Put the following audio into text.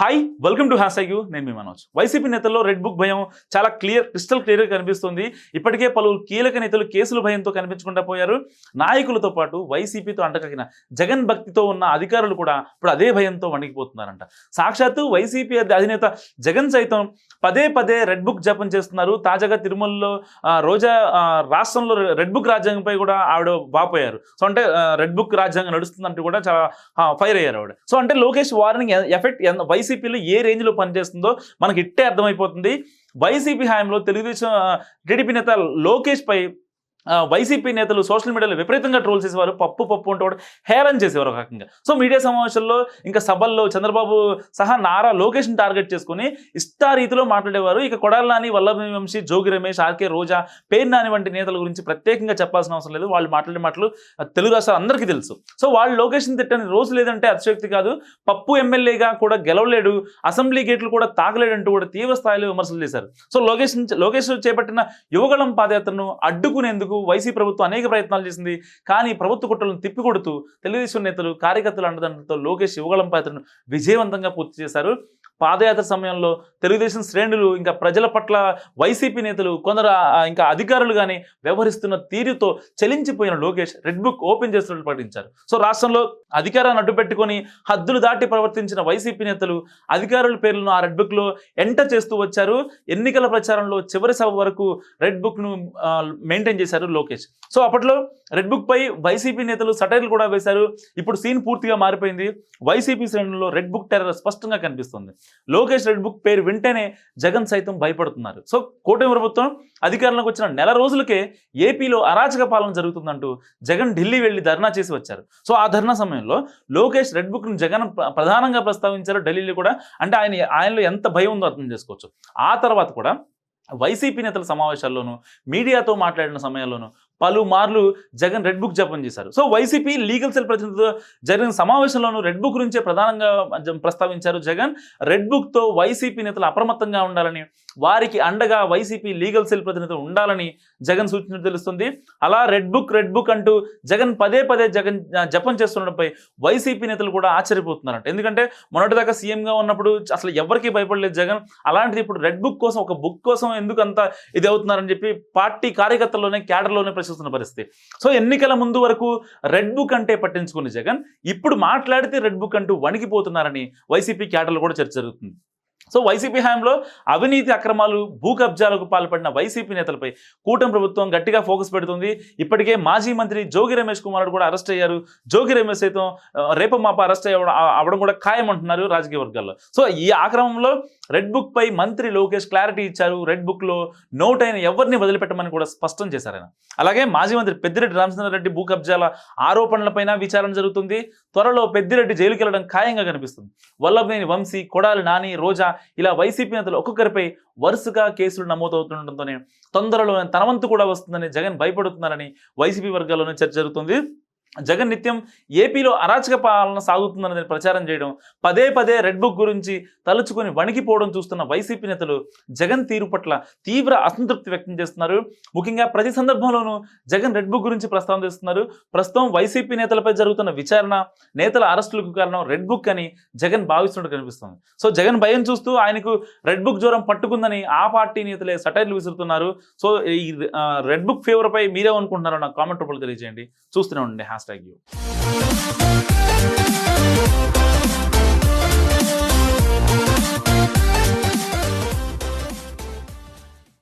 Hi welcome to hash U నేను మీ Manoj. YCP నేతల్లో రెడ్ బుక్ భయం చాలా క్లియర్ క్రిస్టల్ క్లియర్గా కనిపిస్తుంది. ఇప్పటికే పలువురు కీలక నేతలు కేసుల భయంతో కనిపించకుండా పోయారు. నాయకులతో పాటు వైసీపీతో అంటకగిన జగన్ భక్తితో ఉన్న అధికారులు కూడా ఇప్పుడు అదే భయంతో వణికిపోతున్నారంట. సాక్షాత్తు వైసీపీ అధినేత జగన్ సైతం పదే పదే రెడ్ బుక్ జపం చేస్తున్నారు. తాజాగా తిరుమలలో రోజా రాష్ట్రంలో రెడ్ బుక్ రాజ్యాంగంపై కూడా ఆవిడ వాపోయారు. సో అంటే రెడ్ బుక్ రాజ్యాంగం నడుస్తుందంటూ కూడా చాలా ఫైర్ అయ్యారు ఆవిడ. సో అంటే లోకేష్ వార్నింగ్ ఎఫెక్ట్ వైసీపీలో ఏ రేంజ్లో పనిచేస్తుందో మనకి ఇట్టే అర్థమైపోతుంది. వైసీపీ హయాంలో తెలుగుదేశం టీడీపీ నేత లోకేష్ పై వైసీపీ నేతలు సోషల్ మీడియాలో విపరీతంగా ట్రోల్ చేసేవారు పప్పు పప్పు అంటూ కూడా హేరన్ చేసేవారు ఒక రకంగా. సో మీడియా సమావేశాల్లో ఇంకా సభల్లో చంద్రబాబు సహా నారా లోకేష్ని టార్గెట్ చేసుకుని ఇష్టారీతిలో మాట్లాడేవారు. ఇక కొడాలని నాని వల్లభ వంశీ జోగి రమేష్ ఆర్కే రోజా పేరు నాని వంటి నేతల గురించి ప్రత్యేకంగా చెప్పాల్సిన అవసరం లేదు. వాళ్ళు మాట్లాడే మాటలు తెలుగు రాష్ట్రాలు అందరికీ తెలుసు. సో వాళ్ళు లోకేష్ని తిట్టని రోజు లేదంటే అతిశక్తి కాదు. పప్పు ఎమ్మెల్యేగా కూడా గెలవలేడు అసెంబ్లీ గేట్లు కూడా తాగలేడంటూ కూడా తీవ్ర స్థాయిలో విమర్శలు చేశారు. సో లోకేష్ లోకేష్ చేపట్టిన యువగళం పాదయాత్రను అడ్డుకునేందుకు వైసీ ప్రభుత్వం అనేక ప్రయత్నాలు చేసింది. కానీ ప్రభుత్వ కుట్రలను తిప్పికొడుతూ తెలుగుదేశం నేతలు కార్యకర్తలు అండదండలతో లోకేష్ యువగళం పాత్రను విజయవంతంగా పూర్తి చేశారు. పాదయాత్ర సమయంలో తెలుగుదేశం శ్రేణులు ఇంకా ప్రజల పట్ల వైసీపీ నేతలు కొందరు ఇంకా అధికారులు కానీ వ్యవహరిస్తున్న తీరుతో చలించిపోయిన లోకేష్ రెడ్ బుక్ ఓపెన్ చేస్తున్నట్లు ప్రకటించారు. సో రాష్ట్రంలో అధికారాన్ని అడ్డుపెట్టుకొని హద్దులు దాటి ప్రవర్తించిన వైసీపీ నేతలు అధికారుల పేర్లను ఆ రెడ్ బుక్లో ఎంటర్ చేస్తూ వచ్చారు. ఎన్నికల ప్రచారంలో చివరి సభ వరకు రెడ్ బుక్ను మెయింటైన్ చేశారు లోకేష్. సో అప్పట్లో రెడ్ బుక్ పై వైసీపీ నేతలు సటైర్లు కూడా వేశారు. ఇప్పుడు సీన్ పూర్తిగా మారిపోయింది. వైసీపీ శ్రేణుల్లో రెడ్ బుక్ టెర్రర్ స్పష్టంగా కనిపిస్తుంది. లోకేష్ రెడ్ బుక్ పేరు వింటేనే జగన్ సైతం భయపడుతున్నారు. సో కూటమి ప్రభుత్వం అధికారంలోకి వచ్చిన నెల రోజులకే ఏపీలో అరాచక పాలన జరుగుతుందంటూ జగన్ ఢిల్లీ వెళ్ళి ధర్నా చేసి వచ్చారు. సో ఆ ధర్నా సమయంలో లోకేష్ రెడ్ బుక్ను జగన్ ప్రధానంగా ప్రస్తావించారు ఢిల్లీలో కూడా. అంటే ఆయన ఆయనలో ఎంత భయం ఉందో అర్థం చేసుకోవచ్చు. ఆ తర్వాత కూడా వైసీపీ నేతల సమావేశాల్లోనూ మీడియాతో మాట్లాడిన సమయంలోనూ పలుమార్లు జగన్ రెడ్ బుక్ జపం చేశారు. సో వైసీపీ లీగల్ సెల్ ప్రతినిధితో జరిగిన సమావేశంలోనూ రెడ్ బుక్ గురించే ప్రధానంగా ప్రస్తావించారు జగన్. రెడ్ బుక్తో వైసీపీ నేతలు అప్రమత్తంగా ఉండాలని వారికి అండగా వైసీపీ లీగల్ సెల్ ప్రతినిధులు ఉండాలని జగన్ సూచించినట్టు తెలుస్తుంది. అలా రెడ్ బుక్ రెడ్ బుక్ అంటూ జగన్ పదే పదే జగన్ జపం చేస్తుండడంపై వైసీపీ నేతలు కూడా ఆశ్చర్యపోతున్నారంట. ఎందుకంటే మొన్నటిదాకా సీఎంగా ఉన్నప్పుడు అసలు ఎవరికీ భయపడలేదు జగన్. అలాంటిది ఇప్పుడు రెడ్ బుక్ కోసం ఒక బుక్ కోసం ఎందుకు అంత ఇది అవుతున్నారని చెప్పి పార్టీ కార్యకర్తల్లోనే క్యాడర్లోనే ప్రశ్నిస్తున్న పరిస్థితి. సో ఎన్నికల ముందు వరకు రెడ్ బుక్ అంటే పట్టించుకుని జగన్ ఇప్పుడు మాట్లాడితే రెడ్ బుక్ అంటూ వణికిపోతున్నారని వైసీపీ క్యాటర్లు కూడా చర్చ జరుగుతుంది. సో వైసీపీ హయాంలో అవినీతి అక్రమాలు భూ కబ్జాలకు పాల్పడిన వైసీపీ నేతలపై కూటమి ప్రభుత్వం గట్టిగా ఫోకస్ పెడుతుంది. ఇప్పటికే మాజీ మంత్రి జోగి రమేష్ కుమార్ కూడా అరెస్ట్ అయ్యారు. జోగి రమేష్ సైతం రేపు మాప అరెస్ట్ అయ్యడం అవడం కూడా ఖాయమంటున్నారు రాజకీయ వర్గాల్లో. సో ఈ ఆక్రమంలో రెడ్ బుక్ పై మంత్రి లోకేష్ క్లారిటీ ఇచ్చారు. రెడ్ బుక్లో నోట్ అయిన ఎవరిని వదిలిపెట్టమని కూడా స్పష్టం చేశారు ఆయన. అలాగే మాజీ మంత్రి పెద్దిరెడ్డి రామచంద్రారెడ్డి భూ కబ్జాల ఆరోపణలపైన విచారణ జరుగుతుంది. త్వరలో పెద్దిరెడ్డి జైలుకి వెళ్ళడం ఖాయంగా కనిపిస్తుంది. వల్లభనేని వంశీ కొడాలి నాని రోజా ఇలా వైసీపీ నేతలు ఒక్కొక్కరిపై వరుసగా కేసులు నమోదవుతుండటంతోనే తొందరలో తన వంతు కూడా వస్తుందని జగన్ భయపడుతున్నారని వైసీపీ వర్గాల్లోనే చర్చ జరుగుతుంది. జగన్ నిత్యం ఏపీలో అరాచక పాలన సాగుతుందని ప్రచారం చేయడం పదే పదే రెడ్ బుక్ గురించి తలుచుకొని వణికిపోవడం చూస్తున్న వైసీపీ నేతలు జగన్ తీరు పట్ల తీవ్ర అసంతృప్తి వ్యక్తం చేస్తున్నారు. ముఖ్యంగా ప్రతి సందర్భంలోనూ జగన్ రెడ్ బుక్ గురించి ప్రస్తావన చేస్తున్నారు. ప్రస్తుతం వైసీపీ నేతలపై జరుగుతున్న విచారణ నేతల అరెస్టులకు కారణం రెడ్ బుక్ అని జగన్ భావిస్తున్నట్టు కనిపిస్తుంది. సో జగన్ భయం చూస్తూ ఆయనకు రెడ్ బుక్ జ్వరం పట్టుకుందని ఆ పార్టీ నేతలే సటైర్లు విసురుతున్నారు. సో ఈ రెడ్ బుక్ ఫేవర్పై మీరే అనుకుంటున్నారో నాకు కామెంట్ రూపంలో తెలియజేయండి. చూస్తూనే ఉండండి హాస్ Thank you.